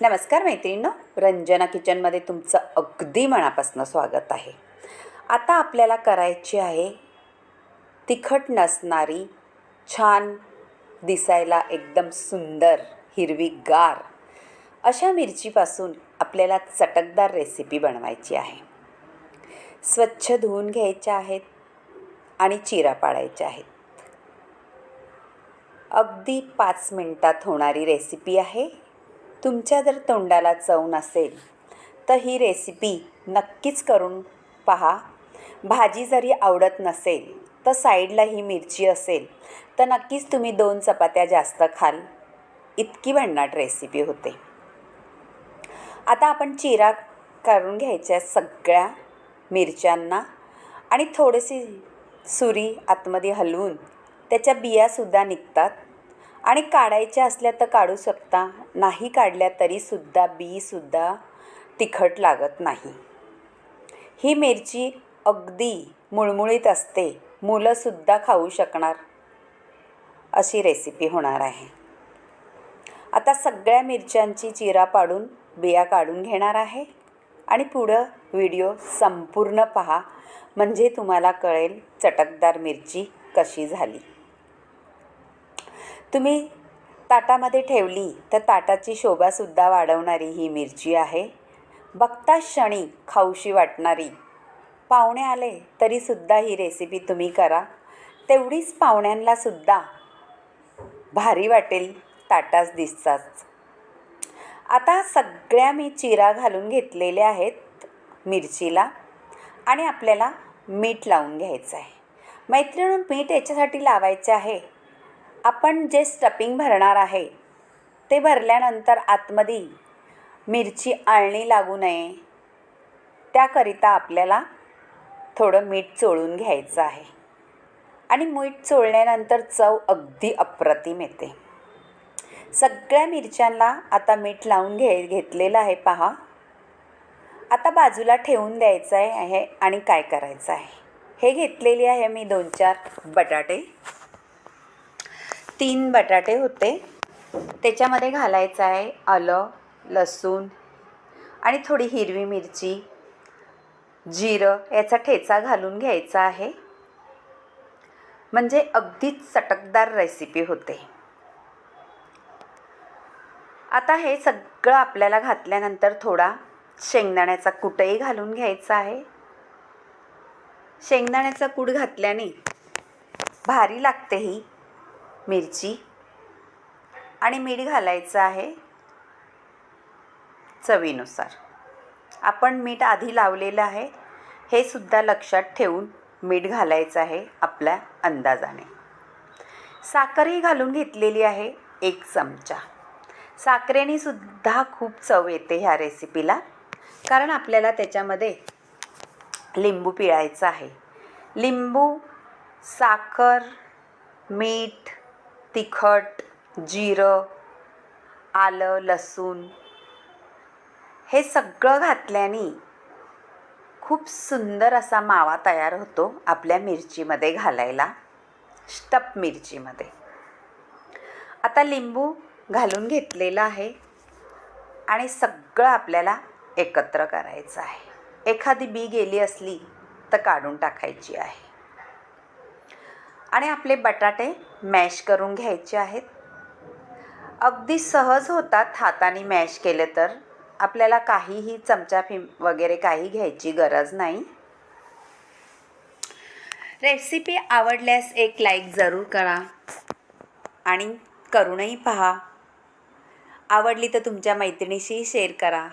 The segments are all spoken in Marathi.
नमस्कार मैत्रिणींनो रंजना किचनमध्ये तुमचं अगदी मनापासून स्वागत आहे. आता आपल्याला करायची आहे तिखट नसणारी छान दिसायला एकदम सुंदर हिरवीगार अशा मिरचीपासून आपल्याला चटकदार रेसिपी बनवायची आहे. स्वच्छ धुवून घ्यायच्या आहेत आणि चिरा पाडायच्या आहेत. अगदी पाच मिनटात होणारी रेसिपी आहे. तुमच्या जर तोंडाला चव नसेल तर ही रेसिपी नक्कीच करून पहा. भाजी जरी आवडत नसेल तर साईडला ही मिरची असेल तर नक्कीच तुम्ही दोन चपात्या जास्त खाल. इतकी भन्नाट रेसिपी होते. आता आपण चिरा काढून घ्यायच्या सगळ्या मिरच्यांना आणि थोडीशी सुरी आतमध्ये हलवून त्याच्या बियासुद्धा निघतात. आणि काढायच्या असल्या तर काढू शकता नाही काढल्या तरीसुद्धा बीसुद्धा तिखट लागत नाही. ही मिरची अगदी मुळमुळीत असते मुलंसुद्धा खाऊ शकणार. अशी रेसिपी होणार आहे. आता सगळ्या मिरच्यांची चिरा पाडून बिया काढून घेणार आहे. आणि पुढं व्हिडिओ संपूर्ण पहा म्हणजे तुम्हाला कळेल चटकदार मिरची कशी झाली. तुम्ही ताटामध्ये ठेवली तर ताटाची शोभासुद्धा वाढवणारी ही मिरची आहे. बघता क्षणी खाऊशी वाटणारी. पाहुणे आले तरीसुद्धा ही रेसिपी तुम्ही करा. तेवढीच पाहुण्यांनासुद्धा भारी वाटेल ताटाच दिसताच. आता सगळ्या मी चिरा घालून घेतलेल्या आहेत मिरचीला आणि आपल्याला मीठ लावून घ्यायचं आहे मैत्रिणी मीठ याच्यासाठी लावायचं आहे. आपण जे स्टपिंग भरणार आहे ते भरल्यानंतर आतमध्ये मिरची आळणी लागू नये. त्याकरिता आपल्याला थोडं मीठ चोळून घ्यायचं आहे. आणि मीठ चोळल्यानंतर चव अगदी अप्रतिम येते. सगळ्या मिरच्यांना आता मीठ लावून घे घेतलेलं आहे पहा. आता बाजूला ठेवून द्यायचं आहे आणि काय करायचं आहे? हे घेतलेली आहे मी दोन चार बटाटे. तीन बटाटे होते. त्याच्यामध्ये घालायचं आहे आलं लसूण आणि थोडी हिरवी मिरची जिरं याचा ठेचा घालून घ्यायचा आहे. म्हणजे अगदीच चटकदार रेसिपी होते. आता हे सगळं आपल्याला घातल्यानंतर थोडा शेंगदाण्याचा कूटही घालून घ्यायचा आहे. शेंगदाण्याचा कूट घातल्याने भारी लागते ही. मिरची आणि मीठ घालायचं आहे चवीनुसार. आपण मीठ आधी लावलेलं आहे. हे सुद्धा लक्षात ठेवून मीठ घालायचं आहे आपल्या अंदाजाने. साखरही घालून घेतलेली आहे एक चमचा. साखरेने सुद्धा खूप चव येते ह्या रेसिपीला कारण आपल्याला त्याच्यामध्ये लिंबू पिळायचं आहे. लिंबू साखर मीठ तिखट जिरं आलं लसूण हे सगळं घातल्याने खूप सुंदर असा मावा तयार होतो आपल्या मिरचीमध्ये घालायला स्टप मिरचीमध्ये. आता लिंबू घालून घेतलेलं आहे आणि सगळं आपल्याला एकत्र करायचं आहे. एखादी बी गेली असली तर काढून टाकायची आहे. आणि आपले बटाटे मॅश करून घ्यायचे आहेत. अगदी सहज होतात हाताने मॅश केले तर. आपल्याला काहीही चमचा फिम वगैरे काही घ्यायची गरज नाही. रेसिपी आवडल्यास एक लाईक जरूर करा आणि करूनही पहा. आवडली तर तुमच्या मैत्रिणीशी शेअर करा.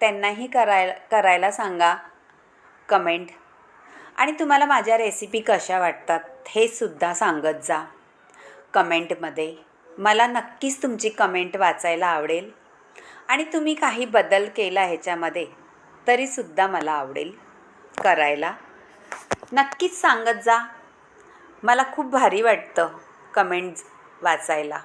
त्यांनाही करायला करायला सांगा. कमेंट. आणि तुम्हाला माझ्या रेसिपी कशा वाटतात हे सुद्धा सांगत जा. कमेंटमध्ये. मला नक्कीच तुमची कमेंट वाचायला आवडेल. आणि तुम्ही काही बदल केला ह्याच्यामध्ये तरीसुद्धा मला आवडेल करायला. नक्कीच सांगत जा. मला खूप भारी वाटतं कमेंट्स वाचायला.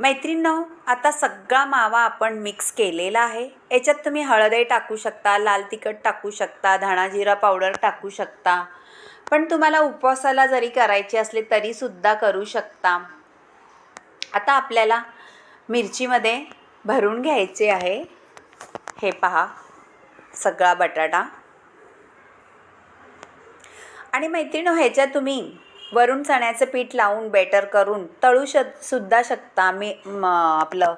मैत्रिणींनो आता सगळा मावा आपण मिक्स केलेला आहे. याच्यात तुम्ही हळदही टाकू शकता लाल तिखट टाकू शकता धणाजिरा पावडर टाकू शकता. पण तुम्हाला उपवासाला जरी करायचे असले तरीसुद्धा करू शकता. आता आपल्याला मिरचीमध्ये भरून घ्यायचे आहे. हे पहा सगळा बटाटा. आणि मैत्रिणी ह्याच्यात तुम्ही वरून चण्याचं पीठ लावून बेटर करून तळू श सुद्धा शकता. मी आपलं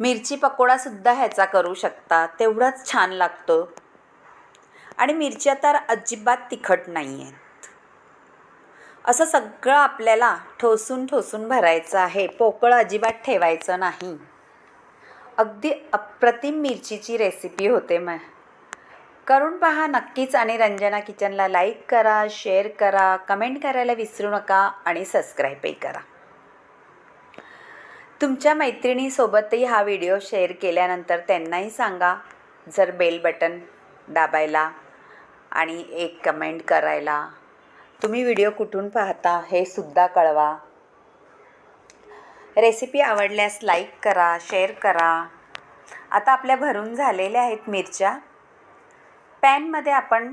मिरची पकोडासुद्धा ह्याचा करू शकता. तेवढाच छान लागतो. आणि मिरच्या तर अजिबात तिखट नाही आहे असं सगळं आपल्याला ठोसून ठोसून भरायचं आहे. पोकळ अजिबात ठेवायचं नाही. अगदी अप्रतिम मिरचीची रेसिपी होते मग. करून पहा नक्कीच आणि रंजना किचनला लाईक करा शेअर करा कमेंट करायला विसरू नका आणि सबस्क्राईबही करा. तुमच्या मैत्रिणीसोबतही हा व्हिडिओ शेअर केल्यानंतर त्यांनाही सांगा जर बेल बटन दाबायला आणि एक कमेंट करायला. तुम्ही व्हिडिओ कुठून पाहता हे सुद्धा कळवा. रेसिपी आवडल्यास लाईक करा शेअर करा. आता आपल्या भरून झालेल्या आहेत मिरच्या. पॅनमध्ये आपण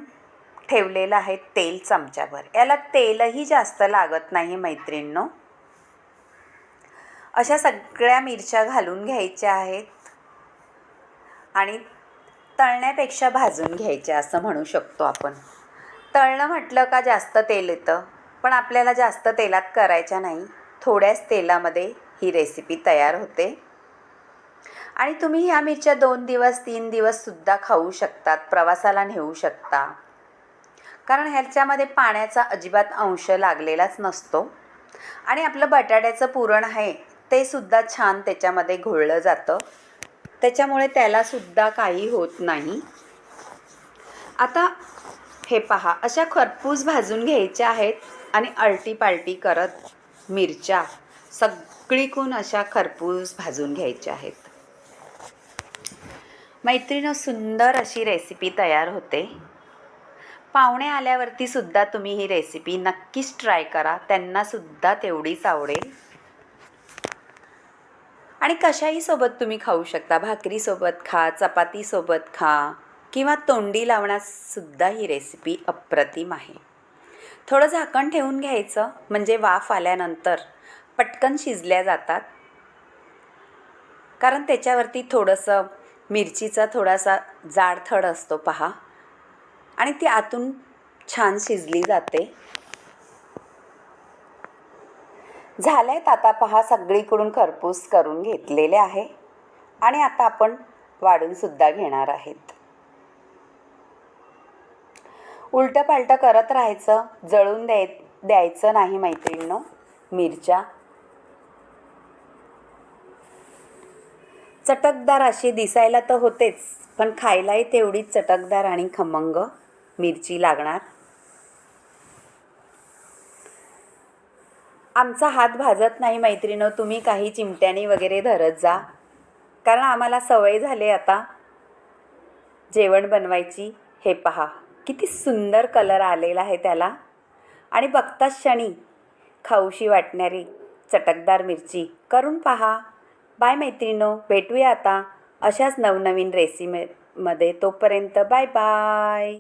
ठेवलेलं आहे तेल चमच्याभर. याला तेलही जास्त लागत नाही मैत्रिणींनो. अशा सगळ्या मिरच्या घालून घ्यायच्या आहेत. आणि तळण्यापेक्षा भाजून घ्यायच्या असं म्हणू शकतो आपण. तळणं म्हटलं का जास्त तेल येतं? पण आपल्याला जास्त तेलात करायच्या नाही. थोड्याच तेलामध्ये ही रेसिपी तयार होते. आणि तुम्ही ह्या मिरच्या दोन दिवस तीन दिवससुद्धा खाऊ शकतात प्रवासाला नेऊ शकता. कारण ह्याच्यामध्ये पाण्याचा अजिबात अंश लागलेलाच नसतो. आणि आपलं बटाट्याचं पुरण आहे ते सुद्धा छान त्याच्यामध्ये घोळलं जातं. त्याच्यामुळे त्यालासुद्धा काही होत नाही. आता हे पहा अशा खरपूस भाजून घ्यायच्या आहेत आणि अल्टी पाल्टी करत मिरच्या सगळीकून अशा खरपूस भाजून घ्यायच्या आहेत. मैत्रिणं सुंदर अशी रेसिपी तयार होते. पाहुणे आल्यावरती सुद्धा तुम्ही ही रेसिपी नक्कीच ट्राय करा त्यांनासुद्धा तेवढीच आवडेल. आणि कशाही सोबत तुम्ही खाऊ शकता भाकरीसोबत खा चपातीसोबत खा. किंवा तोंडी लावण्यासुद्धा ही रेसिपी अप्रतिम आहे. थोडं झाकण ठेवून घ्यायचं म्हणजे वाफ आल्यानंतर पटकन शिजल्या जातात. कारण त्याच्यावरती थोडंसं मिरचीचा थोडासा जाड थड असतो पहा. आणि ती आतून छान शिजली जाते. झाल्यात आता पहा सगळीकडून खरपूस करून घेतलेले आहे. आणि आता आपण वाढूनसुद्धा घेणार आहेत. उलटं पालटं करत राहायचं जळून द्याय द्यायचं नाही मैत्रिणीनं. मिरच्या. चटकदार अशी दिसायला तर होतेच पण खायलाही तेवढीच चटकदार आणि खमंग मिरची लागणार. आमचा हात भाजत नाही मैत्रिणं तुम्ही काही चिमट्यानी वगैरे धरत जा. कारण आम्हाला सवय झाले आता. जेवण बनवायची हे पहा. किती सुंदर कलर आलेला आहे त्याला. आणि बघता क्षणी खाऊशी वाटणारी चटकदार मिरची. करून पहा. बाय मैत्रिणो भेटूया आता अशाच नवनवीन रेसिमीमध्ये तोपर्यंत बाय बाय.